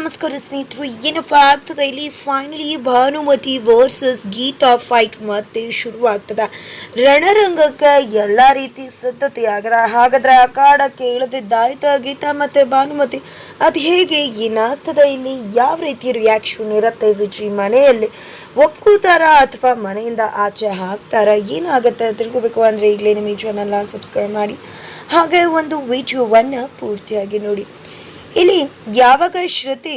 ನಮಸ್ಕಾರ ಸ್ನೇಹಿತರು, ಏನಪ್ಪ ಆಗ್ತದೆ? ಇಲ್ಲಿ finally Bhanumathi versus Geetha fight ಮತ್ತೆ ಶುರುವಾಗ್ತದೆ. ರಣರಂಗಕ್ಕೆ ಎಲ್ಲ ರೀತಿ ಸಿದ್ಧತೆ ಆಗದ ಹಾಗಾದ್ರೆ ಆ ಕಾಡಕ್ಕೆ ಇಳಿದಿದ್ದಾಯ್ತ ಗೀತಾ ಮತ್ತೆ ಭಾನುಮತಿ? ಅದು ಹೇಗೆ ಏನಾಗ್ತದೆ? ಇಲ್ಲಿ ಯಾವ ರೀತಿ ರಿಯಾಕ್ಷನ್ ಇರುತ್ತೆ ವಿಜಯ್ ಮನೆಯಲ್ಲಿ? ಒಪ್ಕೋತಾರ ಅಥವಾ ಮನೆಯಿಂದ ಆಚೆ ಹಾಕ್ತಾರ ಏನಾಗುತ್ತೆ? ತಿಳ್ಕೋಬೇಕು ಅಂದರೆ ಈಗಲೇ ನಿಮ್ಮ ಈ ಚಾನಲ್ನ ಸಬ್ಸ್ಕ್ರೈಬ್ ಮಾಡಿ. ಹಾಗೆ ಒಂದು ವಿಡಿಯೋವನ್ನು ಪೂರ್ತಿಯಾಗಿ ನೋಡಿ. ಇಲ್ಲಿ ಯಾವಾಗ ಶ್ರುತಿ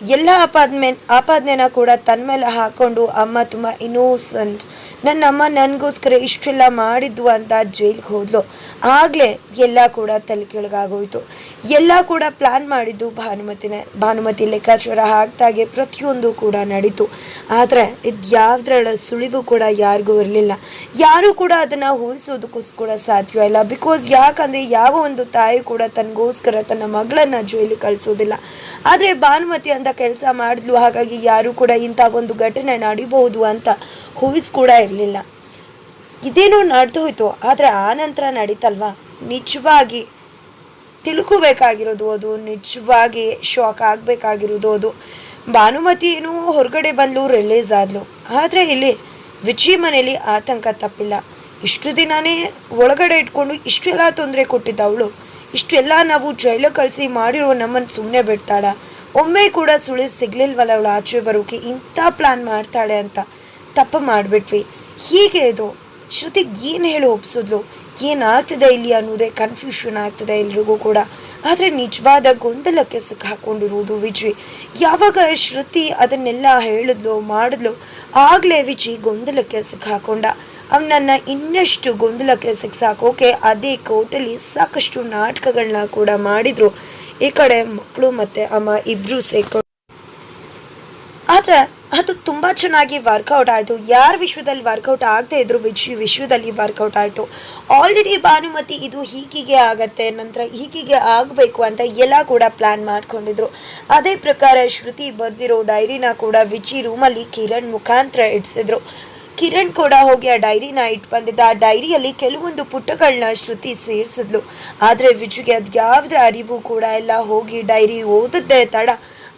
ಎಲ್ಲ ಆಪಾದನೆ ಆಪಾದನೆನ ಕೂಡ ತನ್ನ ಮೇಲೆ ಹಾಕೊಂಡು ಅಮ್ಮ ತುಂಬ ಇನ್ನೋಸೆಂಟ್ ನನ್ನ ಅಮ್ಮ ನನಗೋಸ್ಕರ ಇಷ್ಟೆಲ್ಲ ಮಾಡಿದ್ದು ಅಂತ ಜೈಲಿಗೆ ಹೋದ್ಲು. ಆಗಲೇ ಎಲ್ಲ ಕೂಡ ತಲೆ ಕೆಳಗಾಗೋಯ್ತು. ಎಲ್ಲ ಕೂಡ ಪ್ಲ್ಯಾನ್ ಮಾಡಿದ್ದು ಭಾನುಮತಿನೇ. ಭಾನುಮತಿ ಲೆಕ್ಕಾಚಾರ ಹಾಕ್ದಾಗೆ ಪ್ರತಿಯೊಂದು ಕೂಡ ನಡೀತು. ಆದರೆ ಇದು ಯಾವುದ್ರಳ ಸುಳಿವು ಕೂಡ ಯಾರಿಗೂ ಇರಲಿಲ್ಲ. ಯಾರೂ ಕೂಡ ಅದನ್ನು ಊಹಿಸೋದಕ್ಕೂ ಕೂಡ ಸಾಧ್ಯ ಇಲ್ಲ. ಬಿಕಾಸ್ ಯಾಕಂದರೆ ಯಾವ ಒಂದು ತಾಯಿ ಕೂಡ ತನಗೋಸ್ಕರ ತನ್ನ ಮಗಳನ್ನು ಜೈಲಿಗೆ ಕಳಿಸೋದಿಲ್ಲ. ಆದರೆ ಭಾನುಮತಿ ಅಂತ ಕೆಲಸ ಮಾಡಿದ್ಲು. ಹಾಗಾಗಿ ಯಾರೂ ಕೂಡ ಇಂಥ ಒಂದು ಘಟನೆ ನಡಿಬಹುದು ಅಂತ ಹೂವಿಸ್ ಕೂಡ ಇರಲಿಲ್ಲ. ಇದೇನೋ ನಡೆದು ಆದರೆ ಆ ನಂತರ ನಡೀತಲ್ವಾ? ನಿಜವಾಗಿ ತಿಳ್ಕೋಬೇಕಾಗಿರೋದು ಅದು. ನಿಜವಾಗಿ ಶಾಕ್ ಆಗಬೇಕಾಗಿರೋದು ಅದು. ಭಾನುಮತಿ ಏನು ಹೊರಗಡೆ ಬಂದಲು ರಿಲೀಸ್ ಆದ್ಲು. ಆದರೆ ಇಲ್ಲಿ ವಿಜಯ್ ಮನೇಲಿ ಆತಂಕ ತಪ್ಪಿಲ್ಲ. ಇಷ್ಟು ದಿನನೇ ಒಳಗಡೆ ಇಟ್ಕೊಂಡು ಇಷ್ಟೆಲ್ಲ ತೊಂದರೆ ಕೊಟ್ಟಿದ್ದವಳು. ಇಷ್ಟೆಲ್ಲ ನಾವು ಜೈಲು ಕಳಿಸಿ ಮಾಡಿರೋ ನಮ್ಮನ್ನು ಸುಮ್ಮನೆ ಬಿಡ್ತಾಳ. ಒಮ್ಮೆ ಕೂಡ ಸುಳಿವು ಸಿಗ್ಲಿಲ್ವಲ್ಲ ಅವಳು ಆಚೆ ಬರೋಕೆ? ಇಂಥ ಪ್ಲಾನ್ ಮಾಡ್ತಾಳೆ ಅಂತ ತಪ್ಪು ಮಾಡಿಬಿಟ್ವಿ. ಹೀಗೆ ಇದು. ಶ್ರುತಿಗೆ ಏನು ಹೇಳಿ ಒಪ್ಸಿದ್ಲು? ಏನಾಗ್ತದೆ ಇಲ್ಲಿ ಅನ್ನೋದೇ ಕನ್ಫ್ಯೂಷನ್ ಆಗ್ತಿದೆ ಎಲ್ರಿಗೂ ಕೂಡ. ಆದರೆ ನಿಜವಾದ ಗೊಂದಲಕ್ಕೆ ಸಿಕ್ಕಾಕೊಂಡಿರುವುದು ವಿಜಯ್ ಯಾವಾಗ ಶ್ರುತಿ ಅದನ್ನೆಲ್ಲ ಹೇಳಿದ್ಲು, ಮಾಡಿದ್ಲು, ಆಗಲೇ ವಿಜಿ ಗೊಂದಲಕ್ಕೆ ಸಿಕ್ಕಾಕೊಂಡ. ಅವನನ್ನ ಇನ್ನಷ್ಟು ಗೊಂದಲಕ್ಕೆ ಸಿಕ್ಸಾಕೋಕೆ ಅದೇ ಕೋರ್ಟಲ್ಲಿ ಸಾಕಷ್ಟು ನಾಟಕಗಳನ್ನ ಕೂಡ ಮಾಡಿದ್ರು. ಈ ಕಡೆ ಮಕ್ಕಳು ಮತ್ತೆ ಅಮ್ಮ ಇಬ್ಬರು ಸೇರ್ಕೊಂಡು ಆದರೆ ಅದು ತುಂಬ ಚೆನ್ನಾಗಿ ವರ್ಕೌಟ್ ಆಯಿತು. ಯಾರ ವಿಶ್ವದಲ್ಲಿ ವರ್ಕೌಟ್ ಆಗದೆ ಇದ್ರು ವಿಶ್ವ ವಿಶ್ವದಲ್ಲಿ ವರ್ಕೌಟ್ ಆಯಿತು. ಆಲ್ರೆಡಿ ಭಾನುಮತಿ ಇದು ಹೀಗಿಗೆ ಆಗತ್ತೆ, ನಂತರ ಹೀಗಿಗೆ ಆಗಬೇಕು ಅಂತ ಎಲ್ಲ ಕೂಡ ಪ್ಲ್ಯಾನ್ ಮಾಡ್ಕೊಂಡಿದ್ರು. ಅದೇ ಪ್ರಕಾರ ಶ್ರುತಿ ಬರೆದಿರೋ ಡೈರಿನ ಕೂಡ ವಿಚಿ ರೂಮಲ್ಲಿ ಕಿರಣ್ ಮುಖಾಂತರ ಇಡಿಸಿದ್ರು. ಕಿರಣ್ ಕೂಡ ಹೋಗಿ ಆ ಡೈರಿನ ಇಟ್ಟು ಬಂದಿದ್ದ ಆ ಡೈರಿಯಲ್ಲಿ ಕೆಲವೊಂದು ಪುಟಗಳನ್ನ ಶ್ರುತಿ ಸೇರಿಸಿದ್ಲು. ಆದರೆ ವಿಜುಗೆ ಅದು ಯಾವುದ್ರ ಅರಿವು ಕೂಡ ಎಲ್ಲ ಹೋಗಿ ಡೈರಿ ಓದದ್ದೇ ತಡ.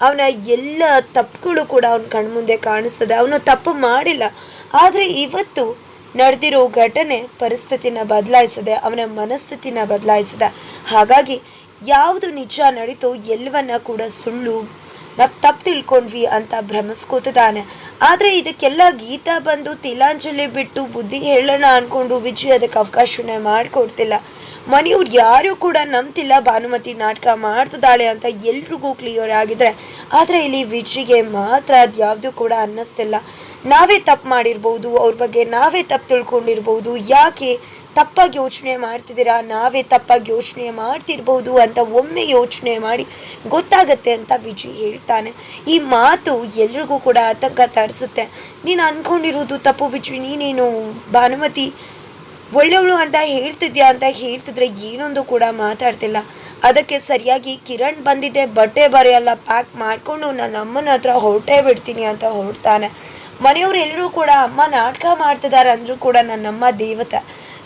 ಅವನ ಎಲ್ಲ ತಪ್ಪುಗಳು ಕೂಡ ಅವನ ಕಣ್ಮುಂದೆ ಕಾಣಿಸ್ತದೆ. ಅವನು ತಪ್ಪು ಮಾಡಿಲ್ಲ. ಆದರೆ ಇವತ್ತು ನಡೆದಿರೋ ಘಟನೆ ಪರಿಸ್ಥಿತಿನ ಬದಲಾಯಿಸಿದೆ. ಅವನ ಮನಸ್ಥಿತಿನ ಬದಲಾಯಿಸಿದೆ. ಹಾಗಾಗಿ ಯಾವುದು ನಿಜ ನಡೀತೋ ಎಲ್ಲವನ್ನ ಕೂಡ ಸುಳ್ಳು ನಾವು ತಪ್ಪು ತಿಳ್ಕೊಂಡ್ವಿ ಅಂತ ಭ್ರಮಿಸ್ಕೋತಿದ್ದಾನೆ ಆದರೆ ಇದಕ್ಕೆಲ್ಲ ಗೀತಾ ಬಂದು ತಿಲಾಂಜಲಿ ಬಿಟ್ಟು ಬುದ್ಧಿ ಹೇಳೋಣ ಅಂದ್ಕೊಂಡು ವಿಜಯ್ ಅದಕ್ಕೆ ಅವಕಾಶನೇ ಮಾಡಿಕೊಡ್ತಿಲ್ಲ. ಮನೆಯವ್ರು ಯಾರೂ ಕೂಡ ನಂಬ್ತಿಲ್ಲ ಭಾನುಮತಿ ನಾಟಕ ಮಾಡ್ತಿದ್ದಾಳೆ ಅಂತ ಎಲ್ರಿಗೂ ಕ್ಲಿಯರ್ ಆಗಿದ್ರೆ. ಆದರೆ ಇಲ್ಲಿ ವಿಜಯ್ಗೆ ಮಾತ್ರ ಅದು ಕೂಡ ಅನ್ನಿಸ್ತಿಲ್ಲ. ನಾವೇ ತಪ್ಪು ಮಾಡಿರ್ಬೋದು, ಅವ್ರ ಬಗ್ಗೆ ನಾವೇ ತಪ್ಪು ತಿಳ್ಕೊಂಡಿರ್ಬೋದು, ಯಾಕೆ ತಪ್ಪಾಗಿ ಯೋಚನೆ ಮಾಡ್ತಿದ್ದೀರಾ? ನಾವೇ ತಪ್ಪಾಗಿ ಯೋಚನೆ ಮಾಡ್ತಿರ್ಬೋದು ಅಂತ ಒಮ್ಮೆ ಯೋಚನೆ ಮಾಡಿ ಗೊತ್ತಾಗತ್ತೆ ಅಂತ ವಿಜಯ್ ಹೇಳ್ತಾನೆ. ಈ ಮಾತು ಎಲ್ರಿಗೂ ಕೂಡ ಆತಂಕ ತರಿಸುತ್ತೆ. ನೀನು ಅಂದ್ಕೊಂಡಿರೋದು ತಪ್ಪು ವಿಜಯ್, ನೀನೇನು ಭಾನುಮತಿ ಒಳ್ಳೆಯವಳು ಅಂತ ಹೇಳ್ತಿದ್ಯಾ ಅಂತ ಹೇಳ್ತಿದ್ರೆ ಏನೊಂದು ಕೂಡ ಮಾತಾಡ್ತಿಲ್ಲ. ಅದಕ್ಕೆ ಸರಿಯಾಗಿ ಕಿರಣ್ ಬಂದಿದ್ದೆ, ಬಟ್ಟೆ ಬರೆಯಲ್ಲ ಪ್ಯಾಕ್ ಮಾಡಿಕೊಂಡು ನನ್ನ ಅಮ್ಮನ ಹತ್ರ ಹೊರಟೇ ಬಿಡ್ತೀನಿ ಅಂತ ಹೊರಡ್ತಾನೆ. ಮನೆಯವ್ರು ಎಲ್ಲರೂ ಕೂಡ ಅಮ್ಮ ನಾಟಕ ಮಾಡ್ತಿದ್ದಾರೆ ಅಂದರೂ ಕೂಡ ನನ್ನಮ್ಮ ದೇವತೆ.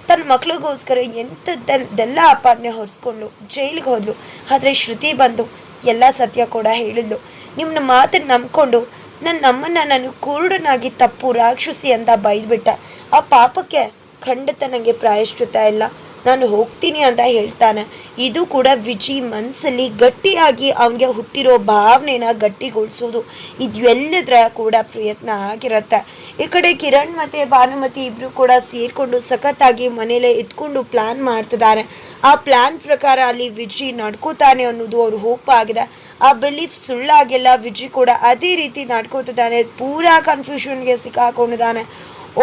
ತನ್ನ ಮಕ್ಳಿಗೋಸ್ಕರ ಎಂಥದ್ದೆಲ್ಲ ಆಪಾದನೆ ಹೊರಿಸ್ಕೊಂಡ್ಲು. ಜೈಲಿಗೆ ಹೋದ್ಲು. ಆದರೆ ಶ್ರುತಿ ಬಂದು ಎಲ್ಲ ಸತ್ಯ ಕೂಡ ಹೇಳಿದ್ಲು. ನಿಮ್ಮ ಮಾತನ್ನು ನಂಬ್ಕೊಂಡು ನನ್ನ ಅಮ್ಮನ ನಾನು ಕುರುಡನಾಗಿ ತಪ್ಪು ರಾಕ್ಷಸಿ ಅಂತ ಬೈದ್ಬಿಟ್ಟ. ಆ ಪಾಪಕ್ಕೆ ಖಂಡಿತ ನನಗೆ ಪ್ರಾಯಶ್ಚಿತ ಇಲ್ಲ. ನಾನು ಹೋಗ್ತೀನಿ ಅಂತ ಹೇಳ್ತಾನೆ. ಇದು ಕೂಡ ವಿಜಿ ಮನಸ್ಸಲ್ಲಿ ಗಟ್ಟಿಯಾಗಿ ಅವನಿಗೆ ಹುಟ್ಟಿರೋ ಭಾವನೆನ ಗಟ್ಟಿಗೊಳಿಸೋದು. ಇದು ಎಲ್ಲದರ ಕೂಡ ಪ್ರಯತ್ನ ಆಗಿರುತ್ತೆ. ಈ ಕಡೆ ಕಿರಣ್ ಮತ್ತು ಭಾನುಮತಿ ಇಬ್ಬರು ಕೂಡ ಸೇರಿಕೊಂಡು ಸಖತ್ತಾಗಿ ಮನೇಲೆ ಇದ್ಕೊಂಡು ಪ್ಲ್ಯಾನ್ ಮಾಡ್ತಿದ್ದಾರೆ. ಆ ಪ್ಲ್ಯಾನ್ ಪ್ರಕಾರ ಅಲ್ಲಿ ವಿಜಿ ನಡ್ಕೋತಾನೆ ಅನ್ನೋದು ಅವ್ರ ಆಗಿದೆ. ಆ ಬಿಲೀಫ್ ಸುಳ್ಳಾಗೆಲ್ಲ ವಿಜಿ ಕೂಡ ಅದೇ ರೀತಿ ನಡ್ಕೋತಿದ್ದಾನೆ. ಪೂರಾ ಕನ್ಫ್ಯೂಷನ್ಗೆ ಸಿಕ್ಕಾಕೊಂಡಿದ್ದಾನೆ.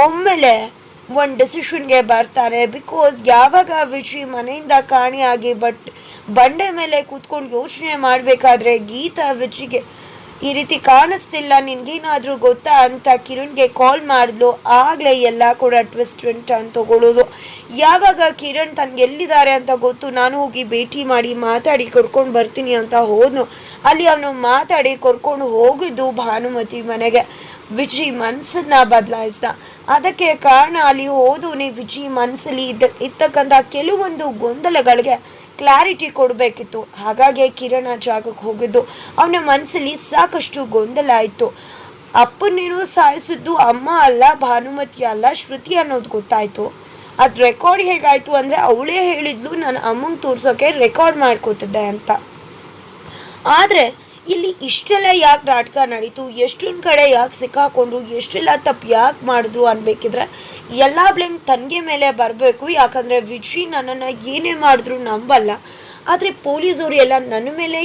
ಒಮ್ಮೆಲೆ ಒಂದು ಡೆಸಿಷನ್ಗೆ ಬರ್ತಾರೆ ಬಿಕಾಸ್ ಯಾವಾಗ ವಿಜಿ ಮನೆಯಿಂದ ಕಾಣಿಯಾಗಿ ಬಟ್ ಬಂಡೆ ಮೇಲೆ ಕೂತ್ಕೊಂಡು ಯೋಚನೆ ಮಾಡಬೇಕಾದ್ರೆ ಗೀತಾ ವಿಜಿಗೆ ಈ ರೀತಿ ಕಾಣಿಸ್ತಿಲ್ಲ, ನಿನ್ಗೇನಾದರೂ ಗೊತ್ತಾ ಅಂತ ಕಿರಣ್ಗೆ ಕಾಲ್ ಮಾಡಿದ್ಲು. ಆಗಲೇ ಎಲ್ಲ ಕೂಡ ಟ್ವಿಸ್ಟ್ ಅಂತ ತಗೊಳ್ಳೋದು ಯಾವಾಗ ಕಿರಣ್ ತನ್ಗೆ ಎಲ್ಲಿದ್ದಾರೆ ಅಂತ ಗೊತ್ತು, ನಾನು ಹೋಗಿ ಭೇಟಿ ಮಾಡಿ ಮಾತಾಡಿ ಕರ್ಕೊಂಡು ಬರ್ತೀನಿ ಅಂತ ಹೋದ್ನು. ಅಲ್ಲಿ ಅವನು ಮಾತಾಡಿ ಕರ್ಕೊಂಡು ಹೋಗಿದ್ದು ಭಾನುಮತಿ ಮನೆಗೆ. ವಿಜಿ ಮನಸ್ಸನ್ನ ಬದಲಾಯಿಸ್ದ. ಅದಕ್ಕೆ ಕಾರಣ ಅಲ್ಲಿ ಹೋದವನೇ ವಿಜಿ ಮನಸ್ಸಲ್ಲಿ ಇದ್ದ ಇರ್ತಕ್ಕಂಥ ಕೆಲವೊಂದು ಗೊಂದಲಗಳಿಗೆ ಕ್ಲಾರಿಟಿ ಕೊಡಬೇಕಿತ್ತು. ಹಾಗಾಗಿ ಕಿರಣ ಜಾಗಕ್ಕೆ ಹೋಗಿದ್ದು. ಅವನ ಮನಸ್ಸಲ್ಲಿ ಸಾಕಷ್ಟು ಗೊಂದಲ ಆಯಿತು. ಅಪ್ಪನೇನೋ ಸಾಯಿಸಿದ್ದು ಅಮ್ಮ ಅಲ್ಲ, ಭಾನುಮತಿ ಅಲ್ಲ, ಶ್ರುತಿ ಅನ್ನೋದು ಗೊತ್ತಾಯಿತು. ಅದು ರೆಕಾರ್ಡ್ ಹೇಗಾಯಿತು ಅಂದರೆ ಅವಳೇ ಹೇಳಿದ್ಲು ನಾನು ಅಮ್ಮಂಗೆ ತೋರಿಸೋಕೆ ರೆಕಾರ್ಡ್ ಮಾಡ್ಕೋತಿದ್ದೆ ಅಂತ. ಆದರೆ ಇಲ್ಲಿ ಇಷ್ಟೆಲ್ಲ ಯಾಕೆ ನಾಟಕ ನಡೀತು? ಎಷ್ಟೊಂದು ಕಡೆ ಯಾಕೆ ಸಿಕ್ಕಾಕೊಂಡ್ರು? ಎಷ್ಟೆಲ್ಲ ತಪ್ಪು ಯಾಕೆ ಮಾಡಿದ್ರು ಅನ್ಬೇಕಿದ್ರೆ ಎಲ್ಲ ಬ್ಲೇಮ್ ತನಗೆ ಮೇಲೆ ಬರಬೇಕು. ಯಾಕಂದರೆ ವಿಜಿ ನನ್ನನ್ನು ಏನೇ ಮಾಡಿದ್ರು ನಂಬಲ್ಲ. ಆದರೆ ಪೊಲೀಸವರು ಎಲ್ಲ ನನ್ನ ಮೇಲೆ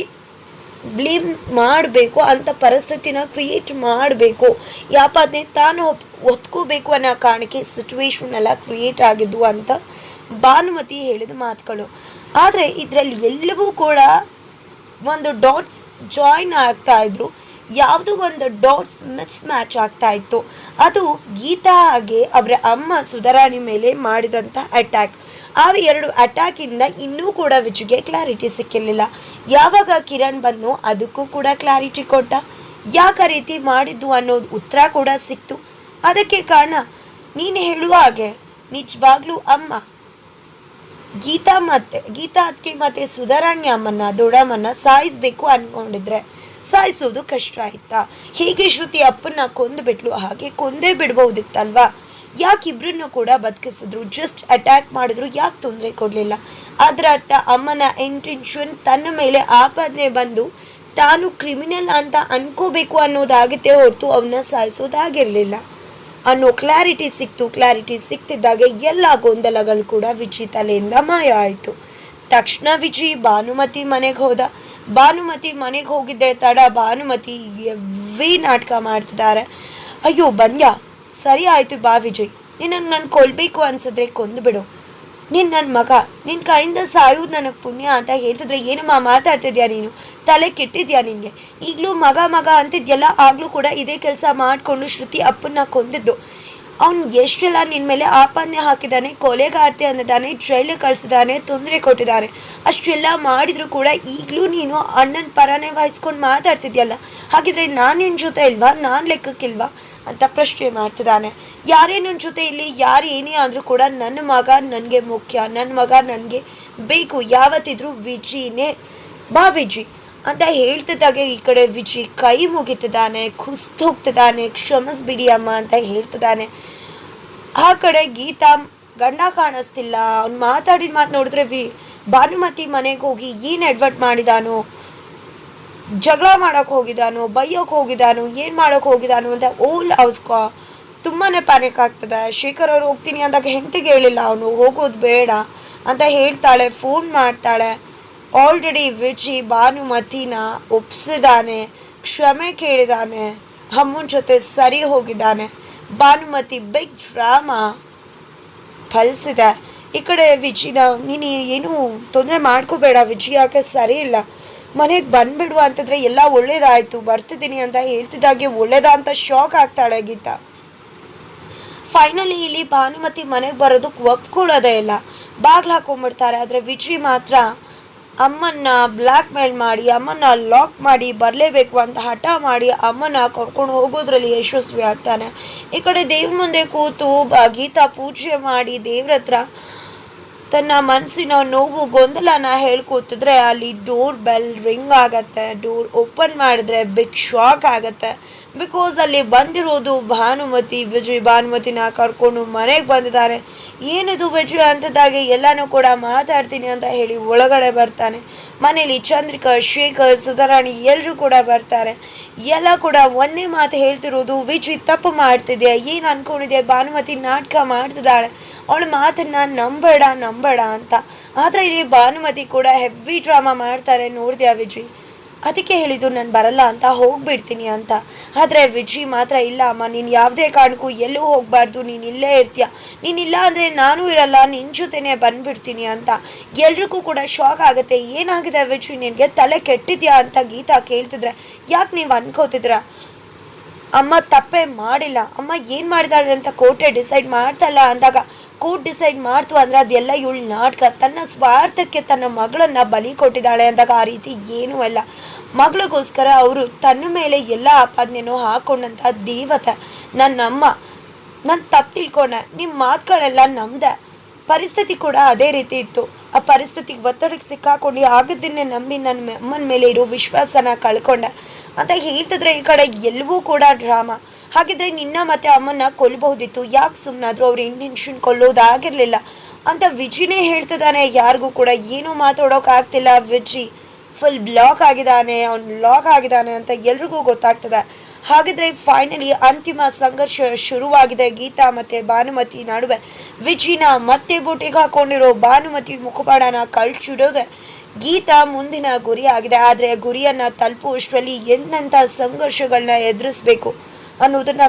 ಬ್ಲೇಮ್ ಮಾಡಬೇಕು ಅಂತ ಪರಿಸ್ಥಿತಿನ ಕ್ರಿಯೇಟ್ ಮಾಡಬೇಕು. ಯಾಪಾದನೆ ತಾನು ಒತ್ಕೋಬೇಕು ಅನ್ನೋ ಕಾರಣಕ್ಕೆ ಸಿಚುವೇಶನ್ ಎಲ್ಲ ಕ್ರಿಯೇಟ್ ಆಗಿದ್ದು ಅಂತ ಭಾನುಮತಿ ಹೇಳಿದ ಮಾತುಗಳು. ಆದರೆ ಇದರಲ್ಲಿ ಎಲ್ಲವೂ ಕೂಡ ಒಂದು ಡಾಟ್ಸ್ ಜಾಯಿನ್ ಆಗ್ತಾ ಇದ್ರು. ಯಾವುದೋ ಒಂದು ಡಾಟ್ಸ್ ಮಿಸ್ ಮ್ಯಾಚ್ ಆಗ್ತಾ ಇತ್ತು. ಅದು ಗೀತಾ ಹಾಗೆ ಅವರ ಅಮ್ಮ ಸುಧಾರಾಣಿ ಮೇಲೆ ಮಾಡಿದಂಥ ಅಟ್ಯಾಕ್ ಆ ಎರಡು ಅಟ್ಯಾಕಿಂದ ಇನ್ನೂ ಕೂಡ ವಿಜುಗೆ ಕ್ಲಾರಿಟಿ ಸಿಕ್ಕಿರಲಿಲ್ಲ. ಯಾವಾಗ ಕಿರಣ್ ಬಂದು ಅದಕ್ಕೂ ಕೂಡ ಕ್ಲಾರಿಟಿ ಕೊಟ್ಟ. ಯಾಕ ರೀತಿ ಮಾಡಿದ್ದು ಅನ್ನೋದು ಉತ್ತರ ಕೂಡ ಸಿಕ್ತು. ಅದಕ್ಕೆ ಕಾರಣ ನೀನು ಹೇಳುವ ಹಾಗೆ, ನಿಜವಾಗ್ಲೂ ಅಮ್ಮ ಗೀತಾ ಮತ್ತೆ, ಗೀತಾ ಅದಕ್ಕೆ ಮತ್ತೆ ಸುಧಾರಾಣಿ ಅಮ್ಮನ್ನ, ದೊಡ್ಡಮ್ಮನ್ನ ಸಾಯಿಸ್ಬೇಕು ಅನ್ಕೊಂಡಿದ್ರೆ ಸಾಯಿಸೋದು ಕಷ್ಟ ಆಯ್ತಾ. ಹೇಗೆ ಶ್ರುತಿ ಅಪ್ಪನ್ನ ಕೊಂದು ಹಾಗೆ ಕೊಂದೇ ಬಿಡ್ಬಹುದಿತ್ತಲ್ವಾ ಯಾಕೆ ಇಬ್ರನ್ನು ಕೂಡ ಬದುಕಿಸಿದ್ರು ಜಸ್ಟ್ ಅಟ್ಯಾಕ್ ಮಾಡಿದ್ರು, ಯಾಕೆ ತೊಂದರೆ ಕೊಡಲಿಲ್ಲ? ಅದರ ಅರ್ಥ ಅಮ್ಮನ ಇಂಟೆನ್ಷನ್ ತನ್ನ ಮೇಲೆ ಆಪಾದನೆ ಬಂದು ತಾನು ಕ್ರಿಮಿನಲ್ ಅಂತ ಅನ್ಕೋಬೇಕು ಅನ್ನೋದಾಗುತ್ತೆ ಹೊರತು ಅವನ್ನ ಸಾಯಿಸೋದಾಗಿರಲಿಲ್ಲ. ಅನ್ನೋ ಕ್ಲಾರಿಟಿ ಸಿಕ್ತು. ಕ್ಲಾರಿಟಿ ಸಿಕ್ತಿದ್ದಾಗೆ ಎಲ್ಲ ಗೊಂದಲಗಳು ಕೂಡ ವಿಜಿ ತಲೆಯಿಂದ ಮಾಯ ಆಯಿತು. ತಕ್ಷಣ ವಿಜಿ ಭಾನುಮತಿ ಮನೆಗೆ ಹೋದ. ಭಾನುಮತಿ ಮನೆಗೆ ಹೋಗಿದ್ದೆ ತಡ. ಭಾನುಮತಿ ಎವ್ರಿ ನಾಟಕ ಮಾಡ್ತಿದ್ದಾರೆ ಅಯ್ಯೋ, ಬಂದ್ಯಾ? ಸರಿ ಆಯಿತು ಬಾ ವಿಜಯ್. ನಿನ್ನನ್ನು ನಾನು ಕೊಲ್ಲಬೇಕು ಅನ್ಸಿದ್ರೆ ಕೊಂದುಬಿಡು. ನೀನು ನನ್ನ ಮಗ ನಿನ್ನ ಕೈಯಿಂದ ಸಾಯೋದು ನನಗೆ ಪುಣ್ಯ ಅಂತ ಹೇಳ್ತಿದ್ರೆ ಏನಮ್ಮ ಮಾತಾಡ್ತಿದ್ಯಾ ನೀನು? ತಲೆ ಕೆಟ್ಟಿದ್ಯಾ ನಿನಗೆ? ಈಗಲೂ ಮಗ ಮಗ ಅಂತಿದ್ಯಲ್ಲ, ಆಗಲೂ ಕೂಡ ಇದೇ ಕೆಲಸ ಮಾಡಿಕೊಂಡು ಶ್ರುತಿ ಅಪ್ಪನ್ನ ಕೊಂದಿದ್ದು. ಅವ್ನು ಎಷ್ಟೆಲ್ಲ ನಿನ್ನ ಮೇಲೆ ಆಪಾದನೆ ಹಾಕಿದ್ದಾನೆ, ಕೊಲೆಗಾರ್ತಿ ಅಂದಿದ್ದಾನೆ ಜೈಲಿಗೆ ಕಳಿಸಿದ್ದಾನೆ, ತೊಂದರೆ ಕೊಟ್ಟಿದ್ದಾನೆ, ಅಷ್ಟೆಲ್ಲ ಮಾಡಿದರೂ ಕೂಡ ಈಗಲೂ ನೀನು ಅಣ್ಣನ ಪರಾನೇ ವಹಿಸ್ಕೊಂಡು ಮಾತಾಡ್ತಿದ್ಯಲ್ಲ? ಹಾಗಿದ್ರೆ ನಾನು ನಿನ್ನ ಜೊತೆ ಇಲ್ವಾ? ನಾನು ಲೆಕ್ಕಕ್ಕಿಲ್ವಾ? ಅಂತ ಪ್ರಶ್ನೆ ಮಾಡ್ತಿದ್ದಾನೆ. ಯಾರೇ ನನ್ನ ಜೊತೆ ಇಲ್ಲಿ ಯಾರು ಏನೇ ಆದರೂ ಕೂಡ ನನ್ನ ಮಗ ನನಗೆ ಮುಖ್ಯ ನನ್ನ ಮಗ ನನಗೆ ಬೇಕು. ಯಾವತ್ತಿದ್ರೂ ವಿಜಿನೇ ಬಾ ವಿಜಿ ಅಂತ ಹೇಳ್ತಿದ್ದಾಗೆ ಈ ಕಡೆ ವಿಜಿ ಕೈ ಮುಗಿತಿದ್ದಾನೆ ಹೋಗ್ತಿದ್ದಾನೆ, ಕ್ಷಮಿಸ್ಬಿಡಿ ಅಮ್ಮ ಅಂತ ಹೇಳ್ತಿದ್ದಾನೆ. ಆ ಕಡೆ ಗೀತಾ ಗಂಡ ಕಾಣಿಸ್ತಿಲ್ಲ. ಅವ್ನು ಮಾತಾಡಿದ ಮಾತು ನೋಡಿದ್ರೆ ವಿ ಭಾನುಮತಿ ಮನೆಗೆ ಹೋಗಿ ಏನು ಎಡ್ವರ್ಟ್ ಮಾಡಿದಾನೋ ಜಗಳ ಮಾಡೋಕೆ ಹೋಗಿದ್ದಾನೋ ಬೈಯೋಕೆ ಹೋಗಿದ್ದಾನೋ ಏನು ಮಾಡೋಕೆ ಹೋಗಿದ್ದಾನೋ ಅಂತ ಓಲ್ ಅವಸ್ಕೊ ತುಂಬಾ ಪ್ಯಾನಿಕ್ ಆಗ್ತದೆ. ಶೇಖರ್ ಅವ್ರು ಹೋಗ್ತೀನಿ ಅಂದಾಗ ಹೆಂಡತಿಗೆ ಹೇಳಿಲ್ಲ, ಅವನು ಹೋಗೋದು ಬೇಡ ಅಂತ ಹೇಳ್ತಾಳೆ ಫೋನ್ ಮಾಡ್ತಾಳೆ. ಆಲ್ರೆಡಿ ವಿಜಿ ಭಾನುಮತಿನ ಒಪ್ಸಿದಾನೆ, ಕ್ಷಮೆ ಕೇಳಿದಾನೆ, ಅಮ್ಮನ ಜೊತೆ ಸರಿ ಹೋಗಿದ್ದಾನೆ ಭಾನುಮತಿ ಬಿಗ್ ಡ್ರಾಮಾ ಫಲಿಸಿದೆ. ಈ ಕಡೆ ವಿಜಿನ, ನೀನು ಏನು ತೊಂದರೆ ಮಾಡ್ಕೋಬೇಡ, ವಿಜಿ ಯಾಕೆ ಸರಿ ಇಲ್ಲ? ಮನೆಗೆ ಬಂದ್ಬಿಡುವ ಅಂತಂದ್ರೆ, ಎಲ್ಲ ಒಳ್ಳೇದಾಯಿತು ಬರ್ತಿದ್ದೀನಿ ಅಂತ ಹೇಳ್ತಿದ್ದಾಗೆ ಒಳ್ಳೇದಾ ಅಂತ ಶಾಕ್ ಆಗ್ತಾಳೆ ಗೀತಾ. ಫೈನಲಿ ಇಲ್ಲಿ ಭಾನುಮತಿ ಮನೆಗೆ ಬರೋದಕ್ಕೆ ಒಪ್ಕೊಳ್ಳೋದೇ ಇಲ್ಲ. ಬಾಗ್ಲು ಹಾಕೊಂಡ್ಬಿಡ್ತಾರೆ ಆದರೆ ವಿಜಿ ಮಾತ್ರ ಅಮ್ಮನ್ನ ಬ್ಲ್ಯಾಕ್ ಮೇಲ್ ಮಾಡಿ, ಅಮ್ಮನ್ನ ಲಾಕ್ ಮಾಡಿ, ಬರಲೇಬೇಕು ಅಂತ ಹಠ ಮಾಡಿ ಅಮ್ಮನ ಕರ್ಕೊಂಡು ಹೋಗೋದ್ರಲ್ಲಿ ಯಶಸ್ವಿ ಆಗ್ತಾನೆ. ಈ ಕಡೆ ದೇವ್ರ ಮುಂದೆ ಕೂತು ಗೀತಾ ಪೂಜೆ ಮಾಡಿ ದೇವ್ರ ಹತ್ರ ತನ್ನ ಮನಸ್ಸಿನ ನೋವು, ಗೊಂದಲನ ಹೇಳ್ಕೊತಿದ್ರೆ ಅಲ್ಲಿ ಡೋರ್ ಬೆಲ್ ರಿಂಗ್ ಆಗತ್ತೆ, ಡೋರ್ ಓಪನ್ ಮಾಡಿದ್ರೆ ಬಿಗ್ ಶಾಕ್ ಆಗತ್ತೆ. ಬಿಕಾಸ್ ಅಲ್ಲಿ ಬಂದಿರೋದು ಭಾನುಮತಿ, ವಿಜಯ್ ಭಾನುಮತಿನ ಕರ್ಕೊಂಡು ಮನೆಗೆ ಬಂದಿದ್ದಾರೆ ಏನಿದು ವಿಜಯ್ ಅಂತದಾಗೆ ಎಲ್ಲನೂ ಕೂಡ ಮಾತಾಡ್ತೀನಿ ಅಂತ ಹೇಳಿ ಒಳಗಡೆ ಬರ್ತಾನೆ. ಮನೇಲಿ ಚಂದ್ರಿಕಾ, ಶೇಖರ್, ಸುಧಾರಾಣಿ ಎಲ್ಲರೂ ಕೂಡ ಬರ್ತಾರೆ. ಎಲ್ಲ ಕೂಡ ಒಂದೇ ಮಾತು ಹೇಳ್ತಿರೋದು, ವಿಜಯ್ ತಪ್ಪು ಮಾಡ್ತಿದ್ಯಾ? ಏನು ಅನ್ಕೊಂಡಿದೆ ಭಾನುಮತಿ ನಾಟಕ ಮಾಡ್ತಿದ್ದಾಳೆ. ಅವಳ ಮಾತನ್ನ ನಂಬೇಡ ನಂಬೇಡ ಅಂತ. ಆದರೆ ಇಲ್ಲಿ ಭಾನುಮತಿ ಕೂಡ ಹೆವಿ ಡ್ರಾಮಾ ಮಾಡ್ತಾರೆ. ನೋಡಿದ್ಯಾ ವಿಜಯ್? ಅದಕ್ಕೆ ಹೇಳಿದ್ದು ನಾನು ಬರಲ್ಲ ಅಂತ, ಹೋಗ್ಬಿಡ್ತೀನಿ ಅಂತ. ಆದರೆ ವಿಜಿ ಮಾತ್ರ ಇಲ್ಲ, ಅಮ್ಮ. ನೀನು ಯಾವುದೇ ಕಾರಣಕ್ಕೂ ಎಲ್ಲೂ ಹೋಗಬಾರ್ದು. ನೀನು ಇಲ್ಲೇ ಇರ್ತೀಯ. ನೀನಿಲ್ಲ ಅಂದರೆ ನಾನು ಇರಲ್ಲ ನಿನ್ನ ಜೊತೆನೇ ಬಂದುಬಿಡ್ತೀನಿ ಅಂತ. ಎಲ್ರಿಗೂ ಕೂಡ ಶಾಕ್ ಆಗುತ್ತೆ. ಏನಾಗಿದೆ ವಿಜಿ? ನಿನಗೆ ತಲೆ ಕೆಟ್ಟಿದ್ಯಾ ಅಂತ ಗೀತಾ ಕೇಳ್ತಿದ್ರೆ. ಯಾಕೆ ನೀವು ಅನ್ಕೋತಿದ್ರ? ಅಮ್ಮ ತಪ್ಪೇ ಮಾಡಿಲ್ಲ. ಅಮ್ಮ ಏನು ಮಾಡಿದಾಳೆ ಅಂತ ಕೋರ್ಟೇ ಡಿಸೈಡ್ ಮಾಡ್ತಲ್ಲ ಅಂದಾಗ ಕೋರ್ಟ್ ಡಿಸೈಡ್ ಮಾಡ್ತು ಅಂದ್ರೆ ಅದೆಲ್ಲ ಇವಳು ನಾಟಕ. ತನ್ನ ಸ್ವಾರ್ಥಕ್ಕೆ ತನ್ನ ಮಗಳನ್ನ ಬಲಿ ಕೊಟ್ಟಿದ್ದಾಳೆ ಅಂದಾಗ ಆ ರೀತಿ ಏನೂ ಅಲ್ಲ. ಮಗಳಿಗೋಸ್ಕರ ಅವರು ತನ್ನ ಮೇಲೆ ಎಲ್ಲ ಆಪಾದನೆನೂ ಹಾಕೊಂಡಂಥ ದೇವತೆ. ನನ್ನಮ್ಮ ನಾನು ತಪ್ಪು ತಿಳ್ಕೊಂಡೆ. ನಿಮ್ಮ ಮಾತುಗಳೆಲ್ಲ ನಮ್ಮದೆ ಪರಿಸ್ಥಿತಿ ಕೂಡ ಅದೇ ರೀತಿ ಇತ್ತು. ಆ ಪರಿಸ್ಥಿತಿಗೆ ಒತ್ತಡಕ್ಕೆ ಸಿಕ್ಕಾಕೊಂಡು ಆಗದ್ದನ್ನೇ ನಂಬಿ ನನ್ನ ಅಮ್ಮನ ಮೇಲೆ ಇರೋ ವಿಶ್ವಾಸನ ಕಳ್ಕೊಂಡೆ. ಅಂತ ಹೇಳ್ತಿದ್ರೆ ಈ ಕಡೆ ಎಲ್ಲವೂ ಕೂಡ ಡ್ರಾಮಾ. ಹಾಗಿದ್ರೆ ನಿನ್ನ ಮತ್ತೆ ಅಮ್ಮನ್ನ ಕೊಲ್ಬಹುದಿತ್ತು. ಯಾಕೆ ಸುಮ್ಮನಾದ್ರು ಅವ್ರ ಇಂಟೆನ್ಷನ್ ಕೊಲ್ಲೋದಾಗಿರ್ಲಿಲ್ಲ ಅಂತ ವಿಜಿನೇ ಹೇಳ್ತಿದ್ದಾನೆ ಯಾರಿಗೂ ಕೂಡ ಏನೂ ಮಾತಾಡೋಕೆ ಆಗ್ತಿಲ್ಲ ವಿಜಿ ಫುಲ್ ಬ್ಲಾಕ್ ಆಗಿದ್ದಾನೆ ಅವ್ನು ಲಾಕ್ ಆಗಿದ್ದಾನೆ ಅಂತ ಎಲ್ರಿಗೂ ಗೊತ್ತಾಗ್ತದೆ. ಹಾಗಿದ್ರೆ ಫೈನಲಿ ಅಂತಿಮ ಸಂಘರ್ಷ ಶುರುವಾಗಿದೆ. ಗೀತಾ ಮತ್ತೆ ಭಾನುಮತಿ ನಡುವೆ. ವಿಜಿನ ಮತ್ತೆ ಬೂಟಿಗೆ ಹಾಕೊಂಡಿರೋ ಭಾನುಮತಿ ಮುಖಪಾಡನ ಕಳ್ಚಿಡೋದೆ ಗೀತಾ ಮುಂದಿನ ಗುರಿ ಆಗಿದೆ ಆದರೆ ಗುರಿಯನ್ನ ತಲುಪುವಷ್ಟರಲ್ಲಿ ಎಂತೆಂಥ ಸಂಘರ್ಷಗಳನ್ನ ಎದುರಿಸ್ಬೇಕು ಅನ್ನೋದನ್ನ